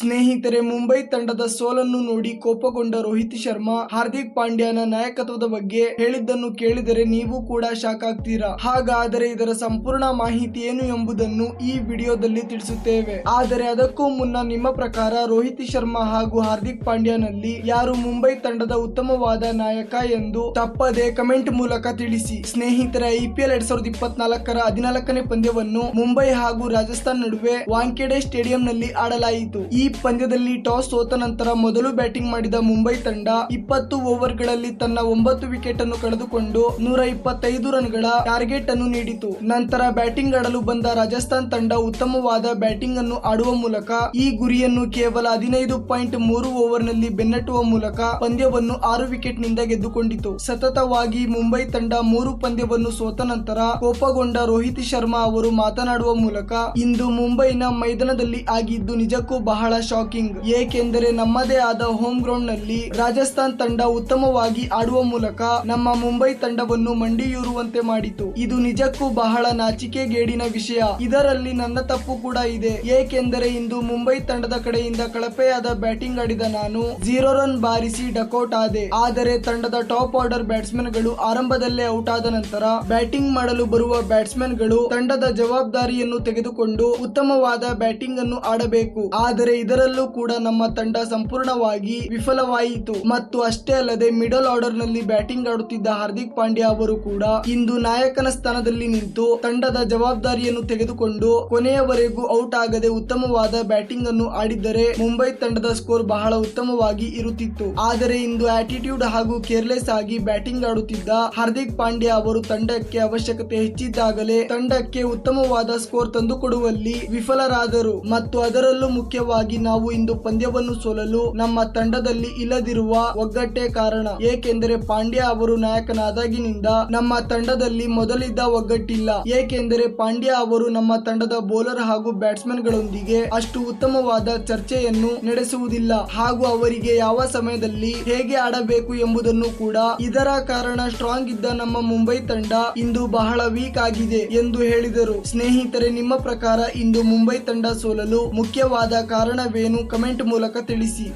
ಸ್ನೇಹಿತರೆ, ಮುಂಬೈ ತಂಡದ ಸೋಲನ್ನು ನೋಡಿ ಕೋಪಗೊಂಡ ರೋಹಿತ್ ಶರ್ಮಾ, ಹಾರ್ದಿಕ್ ಪಾಂಡ್ಯನ ನಾಯಕತ್ವದ ಬಗ್ಗೆ ಹೇಳಿದ್ದನ್ನು ಕೇಳಿದರೆ ನೀವು ಕೂಡ ಶಾಕ್ ಆಗ್ತೀರಾ? ಹಾಗಾದರೆ ಇದರ ಸಂಪೂರ್ಣ ಮಾಹಿತಿ ಏನು ಎಂಬುದನ್ನು ಈ ವಿಡಿಯೋದಲ್ಲಿ ತಿಳಿಸುತ್ತೇವೆ. ಆದರೆ ಅದಕ್ಕೂ ಮುನ್ನ ನಿಮ್ಮ ಪ್ರಕಾರ ರೋಹಿತ್ ಶರ್ಮಾ ಹಾಗೂ ಹಾರ್ದಿಕ್ ಪಾಂಡ್ಯನಲ್ಲಿ ಯಾರು ಮುಂಬೈ ತಂಡದ ಉತ್ತಮವಾದ ನಾಯಕ ಎಂದು ತಪ್ಪದೆ ಕಮೆಂಟ್ ಮೂಲಕ ತಿಳಿಸಿ. ಸ್ನೇಹಿತರ ಐಪಿಎಲ್ ಎರಡ್ ಸಾವಿರದ ಇಪ್ಪತ್ನಾಲ್ಕರ ಹದಿನಾಲ್ಕನೇ ಪಂದ್ಯವನ್ನು ಮುಂಬೈ ಹಾಗೂ ರಾಜಸ್ಥಾನ್ ನಡುವೆ ವಾಂಖೆಡೆ ಸ್ಟೇಡಿಯಂನಲ್ಲಿ ಆಡಲಾಯಿತು. ಈ ಪಂದ್ಯದಲ್ಲಿ ಟಾಸ್ ಸೋತ ನಂತರ ಮೊದಲು ಬ್ಯಾಟಿಂಗ್ ಮಾಡಿದ ಮುಂಬೈ ತಂಡ ಇಪ್ಪತ್ತು ಓವರ್ಗಳಲ್ಲಿ ತನ್ನ ಒಂಬತ್ತು ವಿಕೆಟ್ ಅನ್ನು ಕಳೆದುಕೊಂಡು ನೂರ ಇಪ್ಪತ್ತೈದು ರನ್ಗಳ ಟಾರ್ಗೆಟ್ ಅನ್ನು ನೀಡಿತು. ನಂತರ ಬ್ಯಾಟಿಂಗ್ ಆಡಲು ಬಂದ ರಾಜಸ್ಥಾನ್ ತಂಡ ಉತ್ತಮವಾದ ಬ್ಯಾಟಿಂಗ್ ಅನ್ನು ಆಡುವ ಮೂಲಕ ಈ ಗುರಿಯನ್ನು ಕೇವಲ ಹದಿನೈದು ಪಾಯಿಂಟ್ ಮೂರು ಓವರ್ನಲ್ಲಿ ಬೆನ್ನಟ್ಟುವ ಮೂಲಕ ಪಂದ್ಯವನ್ನು ಆರು ವಿಕೆಟ್ನಿಂದ ಗೆದ್ದುಕೊಂಡಿತು. ಸತತವಾಗಿ ಮುಂಬೈ ತಂಡ ಮೂರು ಪಂದ್ಯವನ್ನು ಸೋತ ನಂತರ ಕೋಪಗೊಂಡ ರೋಹಿತ್ ಶರ್ಮಾ ಅವರು ಮಾತನಾಡುವ ಮೂಲಕ ಇಂದು ಮುಂಬೈನ ಮೈದಾನದಲ್ಲಿ ಆಗಿದ್ದು ನಿಜಕ್ಕೂ ಬಹಳ ಶಾಕಿಂಗ್ ಏಕೆಂದರೆ ನಮ್ಮದೇ ಆದ ಹೋಮ್ ಗ್ರೌಂಡ್ನಲ್ಲಿ ರಾಜಸ್ಥಾನ್ ತಂಡ ಉತ್ತಮವಾಗಿ ಆಡುವ ಮೂಲಕ ನಮ್ಮ ಮುಂಬೈ ತಂಡವನ್ನು ಮಂಡಿಯೂರುವಂತೆ ಮಾಡಿತು. ಇದು ನಿಜಕ್ಕೂ ಬಹಳ ನಾಚಿಕೆಗೇಡಿನ ವಿಷಯ. ಇದರಲ್ಲಿ ನನ್ನ ತಪ್ಪು ಕೂಡ ಇದೆ. ಏಕೆಂದರೆ ಇಂದು ಮುಂಬೈ ತಂಡದ ಕಡೆಯಿಂದ ಕಳಪೆಯಾದ ಬ್ಯಾಟಿಂಗ್ ಆಡಿದ ನಾನು ಜೀರೋ ರನ್ ಬಾರಿಸಿ ಡಕೌಟ್ ಆದೆ. ಆದರೆ ತಂಡದ ಟಾಪ್ ಆರ್ಡರ್ ಬ್ಯಾಟ್ಸ್ಮನ್ಗಳು ಆರಂಭದಲ್ಲೇ ಔಟ್ ಆದ ನಂತರ ಬ್ಯಾಟಿಂಗ್ ಮಾಡಲು ಬರುವ ಬ್ಯಾಟ್ಸ್ಮನ್ಗಳು ತಂಡದ ಜವಾಬ್ದಾರಿಯನ್ನು ತೆಗೆದುಕೊಂಡು ಉತ್ತಮವಾದ ಬ್ಯಾಟಿಂಗ್ ಅನ್ನು ಆಡಬೇಕು. ಆದರೆ ಇದರಲ್ಲೂ ಕೂಡ ನಮ್ಮ ತಂಡ ಸಂಪೂರ್ಣವಾಗಿ ವಿಫಲವಾಯಿತು. ಮತ್ತು ಅಷ್ಟೇ ಅಲ್ಲದೆ ಮಿಡಲ್ ಆರ್ಡರ್ನಲ್ಲಿ ಬ್ಯಾಟಿಂಗ್ ಆಡುತ್ತಿದ್ದ ಹಾರ್ದಿಕ್ ಪಾಂಡ್ಯ ಅವರು ಕೂಡ ಇಂದು ನಾಯಕನ ಸ್ಥಾನದಲ್ಲಿ ನಿಂತು ತಂಡದ ಜವಾಬ್ದಾರಿಯನ್ನು ತೆಗೆದುಕೊಂಡು ಕೊನೆಯವರೆಗೂ ಔಟ್ ಆಗದೆ ಉತ್ತಮವಾದ ಬ್ಯಾಟಿಂಗ್ ಅನ್ನು ಆಡಿದ್ದರೆ ಮುಂಬೈ ತಂಡದ ಸ್ಕೋರ್ ಬಹಳ ಉತ್ತಮವಾಗಿ ಇರುತ್ತಿತ್ತು. ಆದರೆ ಇಂದು ಆಟಿಟ್ಯೂಡ್ ಹಾಗೂ ಕೇರ್ಲೆಸ್ ಆಗಿ ಬ್ಯಾಟಿಂಗ್ ಆಡುತ್ತಿದ್ದ ಹಾರ್ದಿಕ್ ಪಾಂಡ್ಯ ಅವರು ತಂಡಕ್ಕೆ ಅವಶ್ಯಕತೆ ಹೆಚ್ಚಿದ್ದಾಗಲೇ ತಂಡಕ್ಕೆ ಉತ್ತಮವಾದ ಸ್ಕೋರ್ ತಂದುಕೊಡುವಲ್ಲಿ ವಿಫಲರಾದರು. ಮತ್ತು ಅದರಲ್ಲೂ ಮುಖ್ಯವಾಗಿ ನಾವು ಇಂದು ಪಂದ್ಯವನ್ನು ಸೋಲಲು ನಮ್ಮ ತಂಡದಲ್ಲಿ ಇಲ್ಲದಿರುವ ಒಗ್ಗಟ್ಟೆ ಕಾರಣ. ಏಕೆಂದರೆ ಪಾಂಡ್ಯ ಅವರು ನಾಯಕನಾದಾಗಿನಿಂದ ನಮ್ಮ ತಂಡದಲ್ಲಿ ಮೊದಲಿದ್ದ ಒಗ್ಗಟ್ಟಿಲ್ಲ. ಏಕೆಂದರೆ ಪಾಂಡ್ಯ ಅವರು ನಮ್ಮ ತಂಡದ ಬೌಲರ್ ಹಾಗೂ ಬ್ಯಾಟ್ಸ್ಮನ್ ಗಳೊಂದಿಗೆ ಅಷ್ಟು ಉತ್ತಮವಾದ ಚರ್ಚೆಯನ್ನು ನಡೆಸುವುದಿಲ್ಲ. ಹಾಗೂ ಅವರಿಗೆ ಯಾವ ಸಮಯದಲ್ಲಿ ಹೇಗೆ ಆಡಬೇಕು ಎಂಬುದನ್ನು ಕೂಡ ಇದರ ಕಾರಣ ಸ್ಟ್ರಾಂಗ್ ಇದ್ದ ನಮ್ಮ ಮುಂಬೈ ತಂಡ ಇಂದು ಬಹಳ ವೀಕ್ ಆಗಿದೆ ಎಂದು ಹೇಳಿದರು. ಸ್ನೇಹಿತರೆ, ನಿಮ್ಮ ಪ್ರಕಾರ ಇಂದು ಮುಂಬೈ ತಂಡ ಸೋಲಲು ಮುಖ್ಯವಾದ ಕಾರಣವೇನು ಕಮೆಂಟ್ ಮೂಲಕ ತಿಳಿಸಿ.